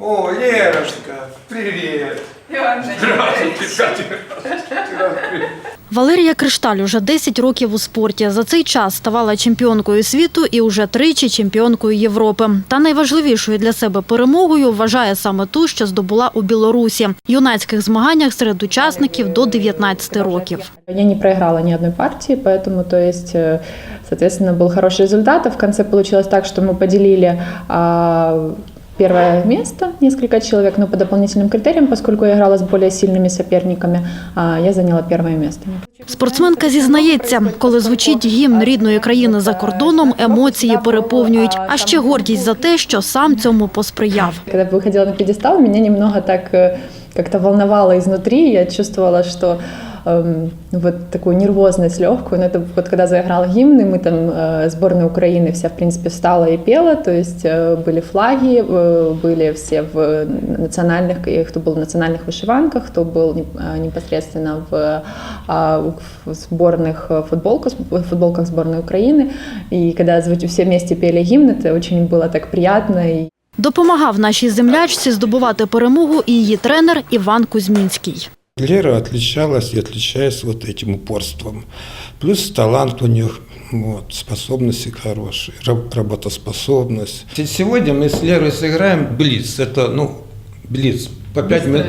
О, Лерочка, привет. Валерія Кришталь уже 10 років у спорті. За цей час ставала чемпіонкою світу і уже тричі чемпіонкою Європи. Та найважливішою для себе перемогою вважає саме ту, що здобула у Білорусі – юнацьких змаганнях серед учасників до 19 років. Я не проиграла ни одной партии, поэтому, то есть, э, соответственно, был хороший результат. А в конце получилось так, что мы поделили а, первое место, несколько человек, но по дополнительным критериям, поскольку я играла с более сильными соперниками, а, я заняла первое место. Спортсменка зізнається, коли звучить гімн рідної країни за кордоном, емоції переповнюють. А ще гордість за те, що сам цьому посприяв. Когда я выходила на пьедестал, меня немного так э, как-то волновало изнутри. Я чувствовала, что эм, вот такую нервозность легкую. Но это вот когда заиграл гимн, и мы там, э, сборная Украины вся, в принципе, встала и пела, то есть э, были флаги, э, были все в национальных, и кто был в национальных вышиванках, кто был э, непосредственно в, а, в сборных э, футболках, футболках сборной Украины. И когда звуч- все вместе пели гимн, это очень было так приятно. И Допомагав нашій землячці здобувати перемогу і її тренер Іван Кузьмінський. Лера отличалась и отличается вот этим упорством. Плюс талант у нее, вот, способности хорошие, раб- работоспособность. Се- Сегодня мы с Лерой сыграем блиц. Это, ну, блиц. По пять, ми-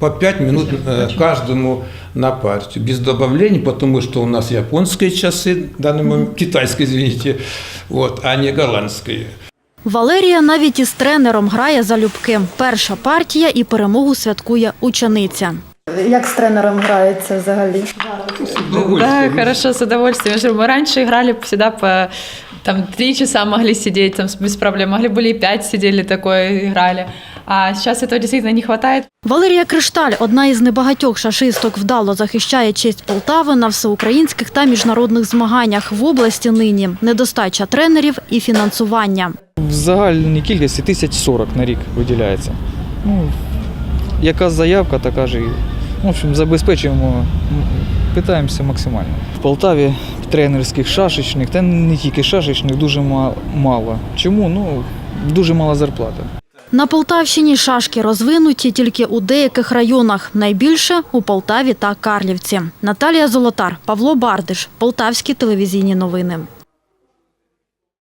по пять минут э, каждому на партию. Без добавлений, потому что у нас японские часы, в данный момент, китайские, извините, вот, а не голландские. Валерія навіть із тренером грає залюбки. Перша партія і перемогу святкує учениця. Як з тренером грається взагалі? Да, хорошо, с удовольствием. Что Мы раньше играли всегда по там три часа могли сидеть там без проблем, могли были и пять сидели такое играли. А сейчас этого действительно не хватает. Валерія Кришталь, одна із небагатьох шашисток, вдало захищає честь Полтави на всеукраїнських та міжнародних змаганнях в області нині. Недостача тренерів і фінансування. В загальній кількості 1040 на рік виділяється. Ну, яка заявка, така ж і в общем, забезпечуємо, питаємося максимально. В Полтаві тренерських шашечних, та не тільки шашечних, дуже ма- мало. Чому? Ну, дуже мала зарплата. На Полтавщині шашки розвинуті тільки у деяких районах. Найбільше у Полтаві та Карлівці. Наталія Золотар, Павло Бардиш, Полтавські телевізійні новини.